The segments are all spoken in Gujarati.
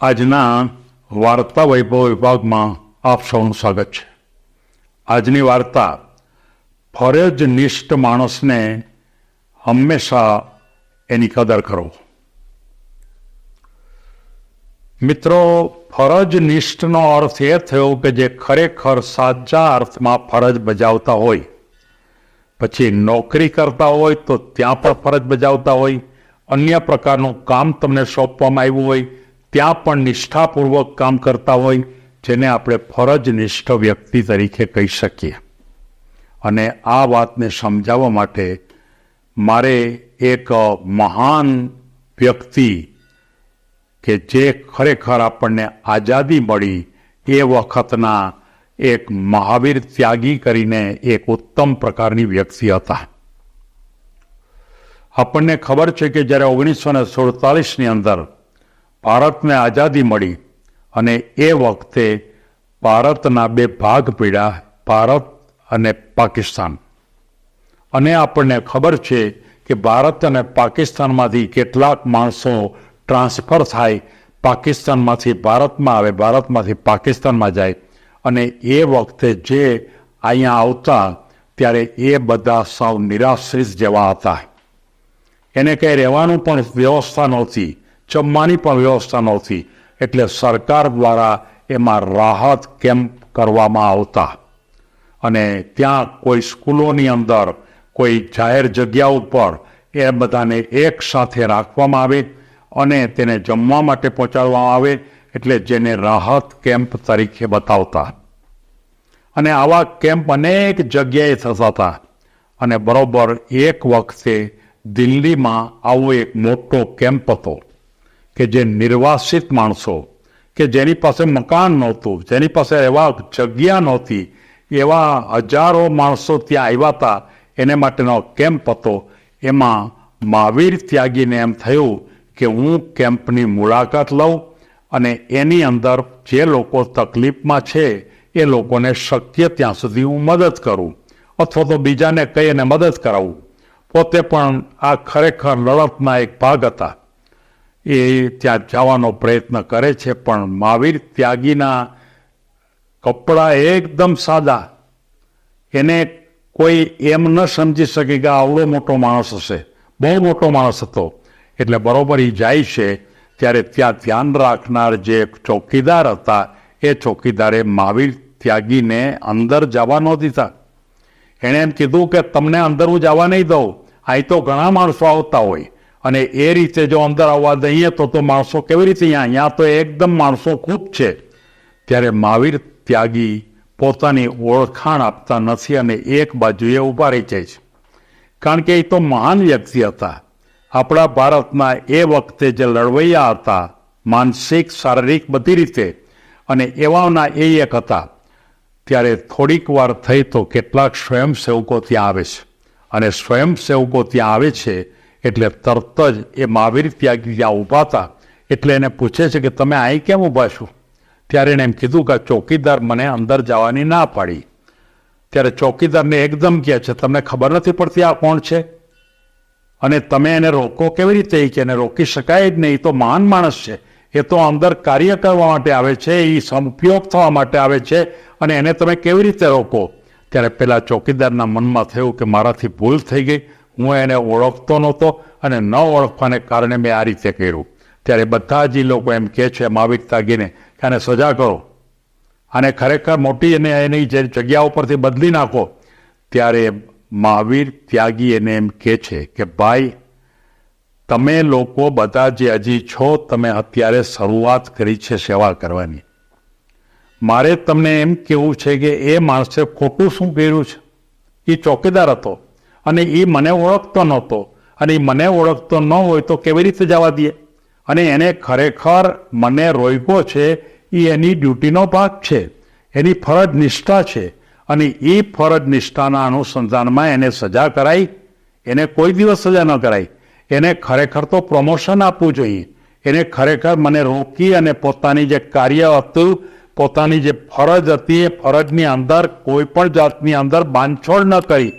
આજના વાર્તા વૈભવ વિભાગમાં આપ સૌનું સ્વાગત છે. આજની વાર્તા ફરજનિષ્ઠ માણસને હંમેશા એની કદર કરો. મિત્રો ફરજનિષ્ઠનો અર્થ એ થયો કે જે ખરેખર સાચા અર્થમાં ફરજ બજાવતા હોય, પછી નોકરી કરતા હોય તો ત્યાં પણ ફરજ બજાવતા હોય, અન્ય પ્રકારનું કામ તમને સોંપવામાં આવ્યું હોય ત્યાં પણ નિષ્ઠાપૂર્વક કામ કરતા હોય, જેને આપણે ફરજ નિષ્ઠ વ્યક્તિ તરીકે કહી શકીએ. અને આ વાતને સમજાવવા માટે મારે એક મહાન વ્યક્તિ કે જે ખરેખર આપણને આઝાદી મળી એ વખતના એક મહાવીર ત્યાગી કરીને એક ઉત્તમ પ્રકારની વ્યક્તિ હતા. આપણને ખબર છે કે જ્યારે ઓગણીસો ને સુડતાલીસની અંદર ભારતને આઝાદી મળી અને એ વખતે ભારતના બે ભાગ પીડા, ભારત અને પાકિસ્તાન. અને આપણને ખબર છે કે ભારત અને પાકિસ્તાનમાંથી કેટલાક માણસો ટ્રાન્સફર થાય, પાકિસ્તાનમાંથી ભારતમાં આવે, ભારતમાંથી પાકિસ્તાનમાં જાય. અને એ વખતે જે અહીંયા આવતા, ત્યારે એ બધા સાવ નિરાશ્રિત જેવા હતા. એને કંઈ રહેવાનું પણ વ્યવસ્થા નહોતી. જમવાની પણ વ્યવસ્થા નહોતી. એટલે સરકાર દ્વારા એમાં રાહત કેમ્પ કરવામાં આવતા. અને ત્યાં કોઈ સ્કૂલોની અંદર, કોઈ જાહેર જગ્યા ઉપર એ બધાને એક સાથે રાખવામાં આવે અને તેને જમવા માટે પહોંચાડવામાં આવે એટલે જેને રાહત કેમ્પ તરીકે બતાવતા. અને આવા કેમ્પ અનેક જગ્યાએ થતા હતા. અને બરોબર એક વખતે દિલ્હીમાં આવો એક મોટો કેમ્પ હતો. કે જે નિર્વાસિત માણસો, કે જેની પાસે મકાન નહોતું, જેની પાસે એવા જગ્યા નહોતી, એવા હજારો માણસો ત્યાં આવ્યા હતા, એને માટેનો કેમ્પ હતો. એમાં મહાવીર ત્યાગીને એમ થયું કે હું કેમ્પની મુલાકાત લઉં અને એની અંદર જે લોકો તકલીફમાં છે, એ લોકોને શક્ય ત્યાં સુધી હું મદદ કરું, અથવા તો બીજાને કહી અને મદદ કરાવું. પોતે પણ આ ખરેખર લડતના એક ભાગ હતા. એ ત્યાં જવાનો પ્રયત્ન કરે છે, પણ મહાવીર ત્યાગીના કપડાં એકદમ સાદા. એને કોઈ એમ ન સમજી શકે કે આવડો મોટો માણસ હશે. બહુ મોટો માણસ હતો. એટલે બરોબર એ જાય છે, ત્યારે ત્યાં ધ્યાન રાખનાર જે ચોકીદાર હતા, એ ચોકીદારે મહાવીર ત્યાગીને અંદર જવા ન દીધા. એણે એમ કીધું કે, તમને અંદર હું જવા નહીં દઉં. અહીં તો ઘણા માણસો આવતા હોય. અને એ રીતે જો અંદર આવવા દઈએ તો તો માણસો કેવી રીતે અહીંયા? અહીંયા તો એકદમ માણસો ખૂબ છે. ત્યારે મહાવીર ત્યાગી પોતાની ઓળખાણ આપતા નથી અને એક બાજુએ ઊભા રહી જાય છે. કારણ કે એ તો મહાન વ્યક્તિ હતા. આપણા ભારતના એ વખતે જે લડવૈયા હતા, માનસિક, શારીરિક બધી રીતે, અને એવાના એ એક હતા. ત્યારે થોડીક વાર થઈ તો કેટલાક સ્વયંસેવકો ત્યાં આવે છે. અને સ્વયંસેવકો ત્યાં આવે છે એટલે તરત જ એ મહાવીર ત્યાગી જ્યાં ઊભા હતા. એટલે એને પૂછે છે કે તમે અહીં કેમ ઊભા છો? ત્યારે એણે એમ કીધું કે ચોકીદાર મને અંદર જવાની ના પાડી. ત્યારે ચોકીદારને એકદમ કહે છે, તમને ખબર નથી પડતી આ કોણ છે? અને તમે એને રોકો કેવી રીતે? કે એને રોકી શકાય જ નહીં તો મહાન માણસ છે. એ તો અંદર કાર્ય કરવા માટે આવે છે, એ ઉપયોગ થવા માટે આવે છે, અને એને તમે કેવી રીતે રોકો? ત્યારે પેલા ચોકીદારના મનમાં થયું કે મારાથી ભૂલ થઈ ગઈ. હું એને ઓળખતો નહોતો અને ન ઓળખવાને કારણે મેં આ રીતે કર્યું. ત્યારે બધા જ લોકો એમ કહે છે, માવિક તાગીને કે આને સજા કરો. આને ખરેખર મોટી અને એની જે જગ્યા ઉપરથી બદલી નાખો. ત્યારે મહાવીર ત્યાગી એને એમ કહે છે કે, ભાઈ, તમે લોકો બધા જે હજી છો, તમે અત્યારે શરૂઆત કરી છે સેવા કરવાની. મારે તમને એમ કહેવું છે કે એ માણસે ખોટું શું કર્યું છે? એ ચોકીદાર હતો. અને એ મને ઓળખતો નહોતો. અને એ મને ઓળખતો ન હોય તો કેવી રીતે જવા દે? અને એને ખરેખર મને રોક્યો છે, એ એની ડ્યુટીનો ભાગ છે. એની ફરજ નિષ્ઠા છે. અને એ ફરજ નિષ્ઠાના અનુસંધાનમાં એને સજા કરાઈ. એને કોઈ દિવસ સજા ન કરાઈ. એને ખરેખર તો પ્રમોશન આપવું જોઈએ. એને ખરેખર મને રોકી અને પોતાની જે કાર્ય હતું, પોતાની જે ફરજ હતી, એ ફરજની અંદર કોઈ પણ જાતની અંદર બાંધછોડ ન કરી.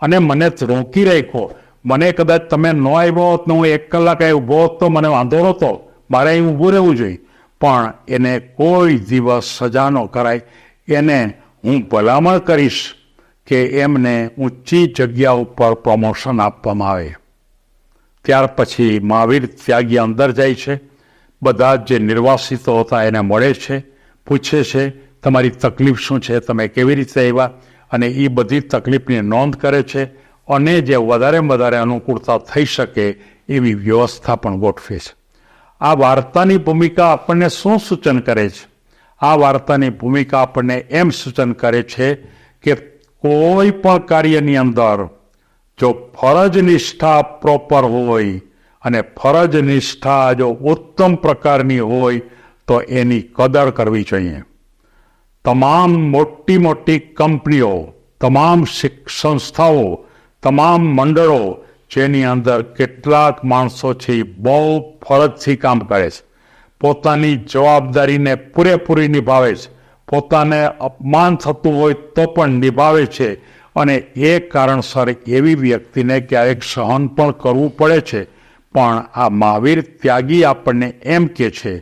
અને મને રોકી રાખ્યો. મને કદાચ તમે ન આવ્યો હોત ને હું એક કલાક અહીં ઊભો હોત તો મને વાંધો નહોતો. મારે અહીં ઊભું રહેવું જોઈએ. પણ એને કોઈ દિવસ સજા ન કરાય. એને હું ભલામણ કરીશ કે એમને ઊંચી જગ્યા ઉપર પ્રમોશન આપવામાં આવે. ત્યાર પછી મહાવીર ત્યાગી અંદર જાય છે. બધા જે નિર્વાસિતો હતા એને મળે છે, પૂછે છે, તમારી તકલીફ શું છે? તમે કેવી રીતે આવ્યા? અને એ બધી તકલીફની નોંધ કરે છે અને જે વધારે વધારે અનુકૂળતા થઈ શકે એવી વ્યવસ્થા પણ ગોઠવે છે. આ વાર્તાની ભૂમિકા આપણને શું સૂચન કરે છે? આ વાર્તાની ભૂમિકા આપણને એમ સૂચન કરે છે કે કોઈ પણ કાર્યની અંદર જો ફરજ નિષ્ઠા પ્રોપર હોય અને ફરજ નિષ્ઠા જો ઉત્તમ પ્રકારની હોય તો એની કદર કરવી જોઈએ. તમામ મોટી મોટી કંપનીઓ, તમામ સંસ્થાઓ, તમામ મંડળો, જેની અંદર કેટલાક માણસો છે બહુ ફરજથી કામ કરે છે. પોતાની જવાબદારીને પૂરેપૂરી નિભાવે છે. પોતાને અપમાન થતું હોય તો પણ નિભાવે છે અને એ કારણસર એવી વ્યક્તિને ક્યારેક સહન પણ કરવું પડે છે. પણ આ મહાવીર ત્યાગી આપણને એમ કે છે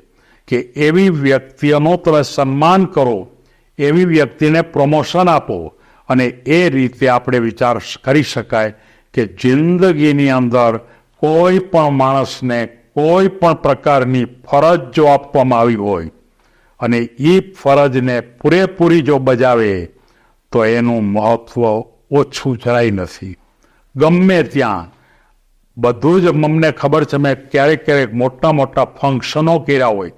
કે એવી વ્યક્તિઓનો તમે સન્માન કરો એવી વ્યક્તિને પ્રમોશન આપો અને એ રીતે આપણે વિચાર કરી શકાય કે જિંદગીની અંદર કોઈ પણ માણસને કોઈ પણ પ્રકારની ફરજ જો આપવામાં આવી હોય અને એ ફરજને પૂરેપૂરી જો બજાવે તો એનું મહત્વ ઓછું જરાય નથી. ગમે ત્યાં. બધું જ મમને ખબર છે, મેં ક્યારેક ક્યારેક મોટા મોટા ફંક્શનો કર્યા હોય.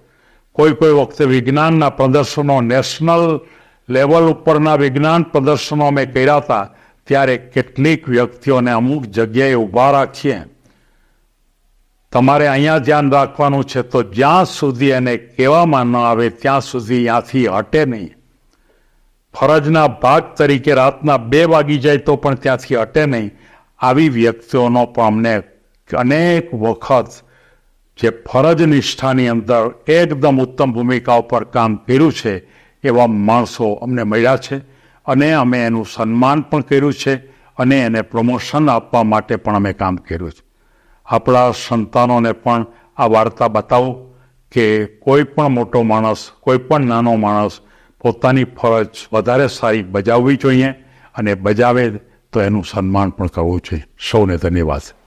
કોઈ કોઈ વખતે વિજ્ઞાનના પ્રદર્શનો નેશનલ લેવલ ઉપરના વિજ્ઞાન પ્રદર્શનો અમે કર્યા હતા, ત્યારે કેટલીક વ્યક્તિઓને અમુક જગ્યાએ ઊભા રાખીએ. તમારે અહીંયા ધ્યાન રાખવાનું છે તો જ્યાં સુધી એને કહેવામાં ન આવે, ત્યાં સુધી ત્યાંથી હટે નહીં. ફરજના ભાગ તરીકે રાતના બે વાગી જાય તો પણ ત્યાંથી હટે નહીં. આવી વ્યક્તિઓનો પણ અમને અનેક વખત જે ફરજ નિષ્ઠાની અંદર એકદમ ઉત્તમ ભૂમિકા ઉપર કામ કર્યું છે, એવા માણસો અમને મળ્યા છે અને અમે એનું સન્માન પણ કર્યું છે અને એને પ્રમોશન આપવા માટે પણ અમે કામ કર્યું છે. આપણા સંતાનોને પણ આ વાર્તા બતાવો કે કોઈ પણ મોટો માણસ, કોઈ પણ નાનો માણસ પોતાની ફરજ વધારે સારી બજાવવી જોઈએ અને બજાવે તો એનું સન્માન પણ કરવું જોઈએ. સૌને ધન્યવાદ.